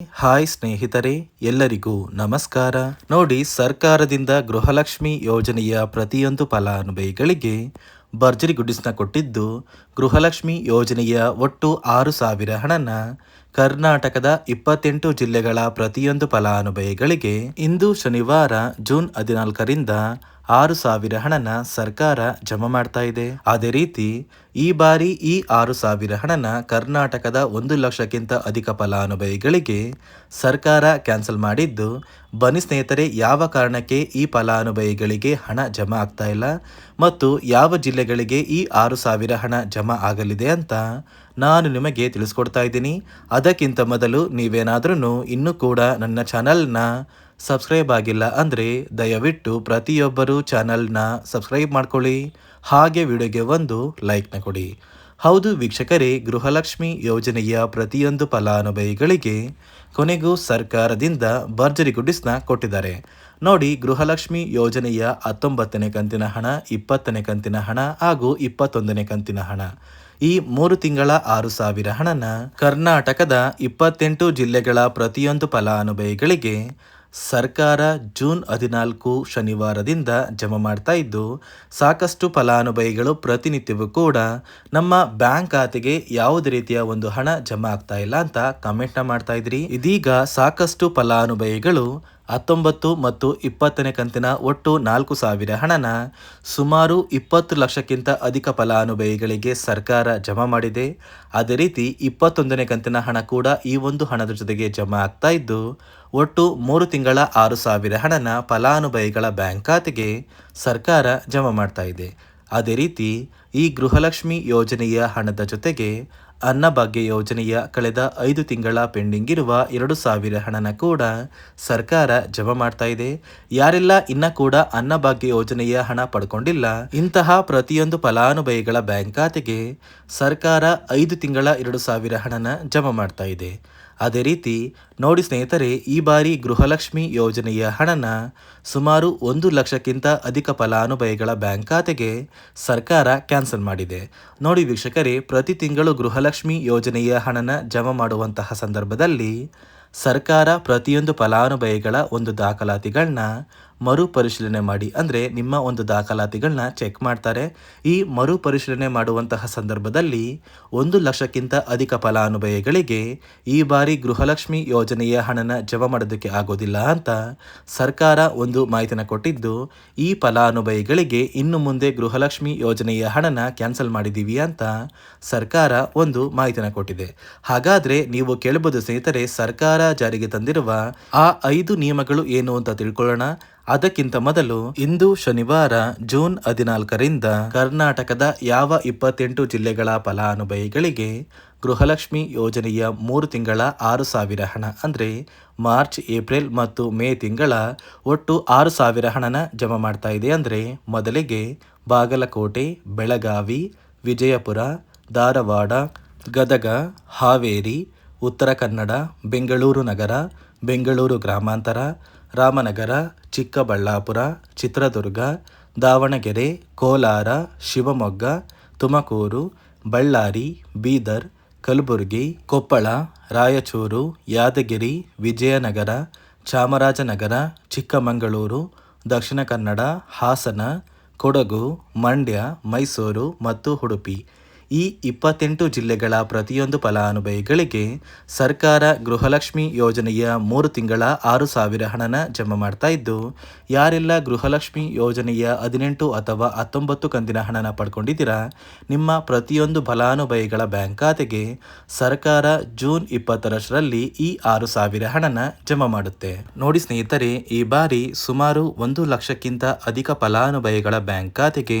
Hi ಸ್ನೇಹಿತರೆ, ಎಲ್ಲರಿಗೂ ನಮಸ್ಕಾರ. ನೋಡಿ, ಸರ್ಕಾರದಿಂದ ಗೃಹಲಕ್ಷ್ಮಿ ಯೋಜನೆಯ ಪ್ರತಿಯೊಂದು ಫಲಾನುಭವಿಗಳಿಗೆ ಭರ್ಜರಿ ಗುಡಿಸ್ನ ಕೊಟ್ಟಿದ್ದು ಗೃಹಲಕ್ಷ್ಮಿ ಯೋಜನೆಯ ಒಟ್ಟು ಆರು ಸಾವಿರ ಹಣನ ಕರ್ನಾಟಕದ ಇಪ್ಪತ್ತೆಂಟು ಜಿಲ್ಲೆಗಳ ಪ್ರತಿಯೊಂದು ಫಲಾನುಭವಿಗಳಿಗೆ ಇಂದು ಶನಿವಾರ ಜೂನ್ ಹದಿನಾಲ್ಕರಿಂದ ಆರು ಸಾವಿರ ಹಣನ ಸರ್ಕಾರ ಜಮಾ ಮಾಡ್ತಾ ಇದೆ. ಅದೇ ರೀತಿ, ಈ ಬಾರಿ ಈ ಆರು ಸಾವಿರ ಹಣನ ಕರ್ನಾಟಕದ ಒಂದು ಲಕ್ಷಕ್ಕಿಂತ ಅಧಿಕ ಫಲಾನುಭವಿಗಳಿಗೆ ಸರ್ಕಾರ ಕ್ಯಾನ್ಸಲ್ ಮಾಡಿದ್ದು, ಬನ್ನಿ ಸ್ನೇಹಿತರೆ, ಯಾವ ಕಾರಣಕ್ಕೆ ಈ ಫಲಾನುಭವಿಗಳಿಗೆ ಹಣ ಜಮಾ ಆಗ್ತಾ ಇಲ್ಲ ಮತ್ತು ಯಾವ ಜಿಲ್ಲೆಗಳಿಗೆ ಈ ಆರು ಸಾವಿರ ಹಣ ಜಮಾ ಆಗಲಿದೆ ಅಂತ ನಾನು ನಿಮಗೆ ತಿಳಿಸ್ಕೊಡ್ತಾ ಇದ್ದೀನಿ. ಅದಕ್ಕಿಂತ ಮೊದಲು ನೀವೇನಾದ್ರೂ ಇನ್ನೂ ಕೂಡ ನನ್ನ ಚಾನಲ್ನ ಸಬ್ಸ್ಕ್ರೈಬ್ ಆಗಿಲ್ಲ ಅಂದರೆ ದಯವಿಟ್ಟು ಪ್ರತಿಯೊಬ್ಬರು ಚಾನಲ್ನ ಸಬ್ಸ್ಕ್ರೈಬ್ ಮಾಡ್ಕೊಳ್ಳಿ. ಹಾಗೆ ವಿಡಿಯೋಗೆ ಒಂದು ಲೈಕ್ನ ಕೊಡಿ. ಹೌದು ವೀಕ್ಷಕರೇ, ಗೃಹಲಕ್ಷ್ಮಿ ಯೋಜನೆಯ ಪ್ರತಿಯೊಂದು ಫಲಾನುಭವಿಗಳಿಗೆ ಕೊನೆಗೂ ಸರ್ಕಾರದಿಂದ ಭರ್ಜರಿ ಗುಡ್ಡಿಸ್ನ ಕೊಟ್ಟಿದ್ದಾರೆ. ನೋಡಿ, ಗೃಹಲಕ್ಷ್ಮಿ ಯೋಜನೆಯ ಹತ್ತೊಂಬತ್ತನೇ ಕಂತಿನ ಹಣ, ಇಪ್ಪತ್ತನೇ ಕಂತಿನ ಹಣ ಹಾಗೂ ಇಪ್ಪತ್ತೊಂದನೇ ಕಂತಿನ ಹಣ. ಈ ಮೂರು ತಿಂಗಳ ಆರು ಸಾವಿರ ಹಣನ ಕರ್ನಾಟಕದ ಇಪ್ಪತ್ತೆಂಟು ಜಿಲ್ಲೆಗಳ ಪ್ರತಿಯೊಂದು ಫಲಾನುಭವಿಗಳಿಗೆ ಸರ್ಕಾರ ಜೂನ್ ಹದಿನಾಲ್ಕು ಶನಿವಾರದಿಂದ ಜಮಾ ಮಾಡ್ತಾ ಇದ್ದು, ಸಾಕಷ್ಟು ಫಲಾನುಭವಿಗಳು ಪ್ರತಿನಿತ್ಯವೂ ಕೂಡ ನಮ್ಮ ಬ್ಯಾಂಕ್ ಖಾತೆಗೆ ಯಾವುದೇ ರೀತಿಯ ಒಂದು ಹಣ ಜಮಾ ಆಗ್ತಾ ಇಲ್ಲ ಅಂತ ಕಮೆಂಟ್ನ ಮಾಡ್ತಾ ಇದ್ರಿ. ಇದೀಗ ಸಾಕಷ್ಟು ಫಲಾನುಭವಿಗಳು ಹತ್ತೊಂಬತ್ತು ಮತ್ತು ಇಪ್ಪತ್ತನೇ ಕಂತಿನ ಒಟ್ಟು ನಾಲ್ಕು ಸಾವಿರ ಹಣನ ಸುಮಾರು ಇಪ್ಪತ್ತು ಲಕ್ಷಕ್ಕಿಂತ ಅಧಿಕ ಫಲಾನುಭವಿಗಳಿಗೆ ಸರ್ಕಾರ ಜಮಾ ಮಾಡಿದೆ. ಅದೇ ರೀತಿ ಇಪ್ಪತ್ತೊಂದನೇ ಕಂತಿನ ಹಣ ಕೂಡ ಈ ಒಂದು ಹಣದ ಜೊತೆಗೆ ಜಮಾ ಆಗ್ತಾ ಇದ್ದು, ಒಟ್ಟು ಮೂರು ತಿಂಗಳ ಆರು ಸಾವಿರ ಹಣನ ಫಲಾನುಭವಿಗಳ ಬ್ಯಾಂಕ್ ಖಾತೆಗೆ ಸರ್ಕಾರ ಜಮಾ ಮಾಡ್ತಾ ಇದೆ. ಅದೇ ರೀತಿ ಈ ಗೃಹಲಕ್ಷ್ಮಿ ಯೋಜನೆಯ ಹಣದ ಜೊತೆಗೆ ಅನ್ನಭಾಗ್ಯ ಯೋಜನೆಯ ಕಳೆದ ಐದು ತಿಂಗಳ ಪೆಂಡಿಂಗ್ ಇರುವ ಎರಡು ಸಾವಿರ ಹಣನ ಕೂಡ ಸರ್ಕಾರ ಜಮಾ ಮಾಡ್ತಾ ಇದೆ. ಯಾರೆಲ್ಲ ಇನ್ನ ಕೂಡ ಅನ್ನಭಾಗ್ಯ ಯೋಜನೆಯ ಹಣ ಪಡ್ಕೊಂಡಿಲ್ಲ, ಇಂತಹ ಪ್ರತಿಯೊಂದು ಫಲಾನುಭವಿಗಳ ಬ್ಯಾಂಕ್ ಖಾತೆಗೆ ಸರ್ಕಾರ ಐದು ತಿಂಗಳ ಎರಡು ಸಾವಿರ ಹಣನ ಜಮಾ ಮಾಡ್ತಾ ಇದೆ. ಅದೇ ರೀತಿ ನೋಡಿ ಸ್ನೇಹಿತರೆ, ಈ ಬಾರಿ ಗೃಹಲಕ್ಷ್ಮಿ ಯೋಜನೆಯ ಹಣನ ಸುಮಾರು ಒಂದು ಲಕ್ಷಕ್ಕಿಂತ ಅಧಿಕ ಫಲಾನುಭವಿಗಳ ಬ್ಯಾಂಕ್ ಖಾತೆಗೆ ಸರ್ಕಾರ ಕ್ಯಾನ್ಸಲ್ ಮಾಡಿದೆ. ನೋಡಿ ವೀಕ್ಷಕರೇ, ಪ್ರತಿ ತಿಂಗಳು ಗೃಹಲಕ್ಷ್ಮಿ ಯೋಜನೆಯ ಹಣನ ಜಮಾ ಮಾಡುವಂತಹ ಸಂದರ್ಭದಲ್ಲಿ ಸರ್ಕಾರ ಪ್ರತಿಯೊಂದು ಫಲಾನುಭವಿಗಳ ಒಂದು ದಾಖಲಾತಿಗಳನ್ನ ಮರುಪರಿಶೀಲನೆ ಮಾಡಿ ಅಂದರೆ ನಿಮ್ಮ ಒಂದು ದಾಖಲಾತಿಗಳನ್ನ ಚೆಕ್ ಮಾಡ್ತಾರೆ. ಈ ಮರುಪರಿಶೀಲನೆ ಮಾಡುವಂತಹ ಸಂದರ್ಭದಲ್ಲಿ ಒಂದು ಲಕ್ಷಕ್ಕಿಂತ ಅಧಿಕ ಫಲಾನುಭವಿಗಳಿಗೆ ಈ ಬಾರಿ ಗೃಹಲಕ್ಷ್ಮಿ ಯೋಜನೆಯ ಹಣನ ಜಮಾ ಮಾಡೋದಕ್ಕೆ ಆಗೋದಿಲ್ಲ ಅಂತ ಸರ್ಕಾರ ಒಂದು ಮಾಹಿತಿನ ಕೊಟ್ಟಿದ್ದು, ಈ ಫಲಾನುಭವಿಗಳಿಗೆ ಇನ್ನು ಮುಂದೆ ಗೃಹಲಕ್ಷ್ಮಿ ಯೋಜನೆಯ ಹಣನ ಕ್ಯಾನ್ಸಲ್ ಮಾಡಿದ್ದೀವಿ ಅಂತ ಸರ್ಕಾರ ಒಂದು ಮಾಹಿತಿನ ಕೊಟ್ಟಿದೆ. ಹಾಗಾದ್ರೆ ನೀವು ಕೇಳಬಹುದು ಸ್ನೇಹಿತರೆ, ಸರ್ಕಾರ ಜಾರಿಗೆ ತಂದಿರುವ ಆ ಐದು ನಿಯಮಗಳು ಏನು ಅಂತ ತಿಳ್ಕೊಳ್ಳೋಣ. ಅದಕ್ಕಿಂತ ಮೊದಲು ಇಂದು ಶನಿವಾರ ಜೂನ್ ಹದಿನಾಲ್ಕರಿಂದ ಕರ್ನಾಟಕದ ಯಾವ ಇಪ್ಪತ್ತೆಂಟು ಜಿಲ್ಲೆಗಳ ಫಲಾನುಭವಿಗಳಿಗೆ ಗೃಹಲಕ್ಷ್ಮಿ ಯೋಜನೆಯ ಮೂರು ತಿಂಗಳ ಆರು ಸಾವಿರ ಹಣ, ಅಂದರೆ ಮಾರ್ಚ್, ಏಪ್ರಿಲ್ ಮತ್ತು ಮೇ ತಿಂಗಳ ಒಟ್ಟು ಆರು ಸಾವಿರ ಹಣನ ಜಮಾ ಮಾಡ್ತಾ ಇದೆ. ಅಂದರೆ ಮೊದಲಿಗೆ ಬಾಗಲಕೋಟೆ, ಬೆಳಗಾವಿ, ವಿಜಯಪುರ, ಧಾರವಾಡ, ಗದಗ, ಹಾವೇರಿ, ಉತ್ತರ ಕನ್ನಡ, ಬೆಂಗಳೂರು ನಗರ, ಬೆಂಗಳೂರು ಗ್ರಾಮಾಂತರ ರಾಮನಗರ, ಚಿಕ್ಕಬಳ್ಳಾಪುರ, ಚಿತ್ರದುರ್ಗ, ದಾವಣಗೆರೆ, ಕೋಲಾರ, ಶಿವಮೊಗ್ಗ, ತುಮಕೂರು, ಬಳ್ಳಾರಿ, ಬೀದರ್, ಕಲಬುರಗಿ, ಕೊಪ್ಪಳ, ರಾಯಚೂರು, ಯಾದಗಿರಿ, ವಿಜಯನಗರ, ಚಾಮರಾಜನಗರ, ಚಿಕ್ಕಮಗಳೂರು, ದಕ್ಷಿಣ ಕನ್ನಡ, ಹಾಸನ, ಕೊಡಗು, ಮಂಡ್ಯ, ಮೈಸೂರು ಮತ್ತು ಉಡುಪಿ. ಈ ಇಪ್ಪತ್ತೆಂಟು ಜಿಲ್ಲೆಗಳ ಪ್ರತಿಯೊಂದು ಫಲಾನುಭವಿಗಳಿಗೆ ಸರ್ಕಾರ ಗೃಹಲಕ್ಷ್ಮಿ ಯೋಜನೆಯ ಮೂರು ತಿಂಗಳ ಆರು ಸಾವಿರ ಹಣನ ಜಮಾ ಮಾಡ್ತಾ ಇದ್ದು, ಯಾರೆಲ್ಲ ಗೃಹಲಕ್ಷ್ಮಿ ಯೋಜನೆಯ ಹದಿನೆಂಟು ಅಥವಾ ಹತ್ತೊಂಬತ್ತು ಕಂತಿನ ಹಣನ ಪಡ್ಕೊಂಡಿದ್ದೀರಾ, ನಿಮ್ಮ ಪ್ರತಿಯೊಂದು ಫಲಾನುಭವಿಗಳ ಬ್ಯಾಂಕ್ ಖಾತೆಗೆ ಸರ್ಕಾರ ಜೂನ್ ಇಪ್ಪತ್ತರಷ್ಟರಲ್ಲಿ ಈ ಆರು ಸಾವಿರ ಹಣನ ಜಮಾ ಮಾಡುತ್ತೆ. ನೋಡಿ ಸ್ನೇಹಿತರೆ, ಈ ಬಾರಿ ಸುಮಾರು ಒಂದು ಲಕ್ಷಕ್ಕಿಂತ ಅಧಿಕ ಫಲಾನುಭವಿಗಳ ಬ್ಯಾಂಕ್ ಖಾತೆಗೆ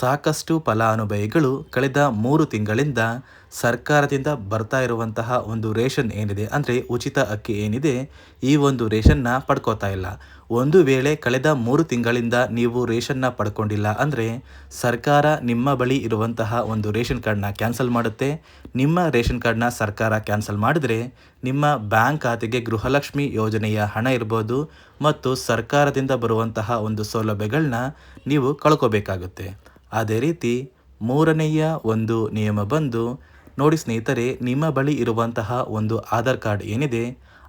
ಸಾಕಷ್ಟು ಫಲಾನುಭವಿಗಳು ಕಳೆದ ಮೂರು ತಿಂಗಳಿಂದ ಸರ್ಕಾರದಿಂದ ಬರ್ತಾ ಇರುವಂತಹ ಒಂದು ರೇಷನ್ ಏನಿದೆ, ಅಂದರೆ ಉಚಿತ ಅಕ್ಕಿ ಏನಿದೆ, ಈ ಒಂದು ರೇಷನ್ನ ಪಡ್ಕೋತಾ ಇಲ್ಲ. ಒಂದು ವೇಳೆ ಕಳೆದ ಮೂರು ತಿಂಗಳಿಂದ ನೀವು ರೇಷನ್ನ ಪಡ್ಕೊಂಡಿಲ್ಲ ಅಂದರೆ ಸರ್ಕಾರ ನಿಮ್ಮ ಬಳಿ ಇರುವಂತಹ ಒಂದು ರೇಷನ್ ಕಾರ್ಡ್ನ ಕ್ಯಾನ್ಸಲ್ ಮಾಡುತ್ತೆ. ನಿಮ್ಮ ರೇಷನ್ ಕಾರ್ಡ್ನ ಸರ್ಕಾರ ಕ್ಯಾನ್ಸಲ್ ಮಾಡಿದರೆ ನಿಮ್ಮ ಬ್ಯಾಂಕ್ ಖಾತೆಗೆ ಗೃಹಲಕ್ಷ್ಮಿ ಯೋಜನೆಯ ಹಣ ಇರ್ಬೋದು ಮತ್ತು ಸರ್ಕಾರದಿಂದ ಬರುವಂತಹ ಒಂದು ಸೌಲಭ್ಯಗಳನ್ನ ನೀವು ಕಳ್ಕೋಬೇಕಾಗುತ್ತೆ. ಅದೇ ರೀತಿ ಮೂರನೆಯ ಒಂದು ನಿಯಮ ಬಂದು, ನೋಡಿ ಸ್ನೇಹಿತರೆ, ನಿಮ್ಮ ಬಳಿ ಇರುವಂತಹ ಒಂದು ಆಧಾರ್ ಕಾರ್ಡ್ ಏನಿದೆ?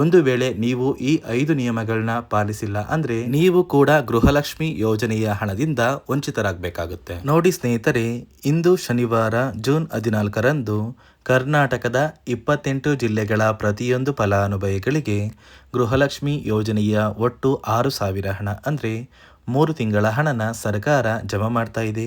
ಒಂದು ವೇಳೆ ನೀವು ಈ ಐದು ನಿಯಮಗಳನ್ನ ಪಾಲಿಸಿಲ್ಲ ಅಂದ್ರೆ ನೀವು ಕೂಡ ಗೃಹಲಕ್ಷ್ಮಿ ಯೋಜನೆಯ ಹಣದಿಂದ ವಂಚಿತರಾಗಬೇಕಾಗುತ್ತೆ. ನೋಡಿ ಸ್ನೇಹಿತರೆ, ಇಂದು ಶನಿವಾರ ಜೂನ್ ಹದಿನಾಲ್ಕರಂದು ಕರ್ನಾಟಕದ ಇಪ್ಪತ್ತೆಂಟು ಜಿಲ್ಲೆಗಳ ಪ್ರತಿಯೊಂದು ಫಲಾನುಭವಿಗಳಿಗೆ ಗೃಹಲಕ್ಷ್ಮಿ ಯೋಜನೆಯ ಒಟ್ಟು ಆರು ಸಾವಿರ ಹಣ ಅಂದರೆ ಮೂರು ತಿಂಗಳ ಹಣನ ಸರ್ಕಾರ ಜಮಾ ಮಾಡ್ತಾ ಇದೆ.